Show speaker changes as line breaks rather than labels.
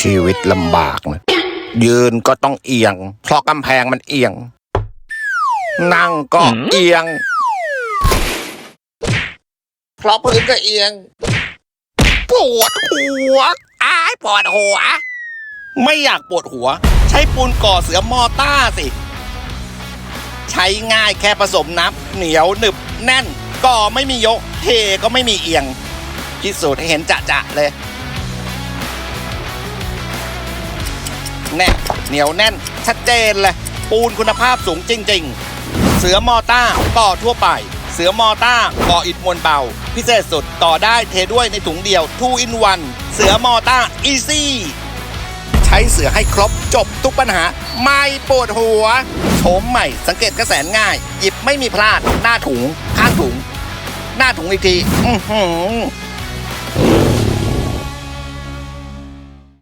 ชีวิตลำบากนะยืนก็ต้องเอียง เพราะกำแพงมันเอียง นั่งก็เอียง เพราะพื้นก็เอียง ปวดหัวอ้ายปวดหัว ไม่อยากปวดหัว ใช้ปูนก่อเสือมอต้าสิ ใช้ง่ายแค่ผสมน้ำเหนียวหนึบแน่น ก่อไม่มียก เทก็ไม่มีเอียงพิสูจน์ให้เห็นจะจะๆเลย แน่เหนียวแน่น ชัดเจนเลย ปูนคุณภาพสูงจริง ๆ เสือมอต้าก่อทั่วไป เสือมอต้าก่ออิฐมวลเบา พิเศษสุดต่อได้เทด้วยในถุงเดียว2 in 1เสือมอต้า easy ใช้เสือให้ครบจบทุกปัญหา ไม่ปวดหัวโฉมใหม่สังเกตกระแสนง่าย หยิบไม่มีพลาดหน้าถุงข้างถุง หน้าถุงอีกที อื้อหือ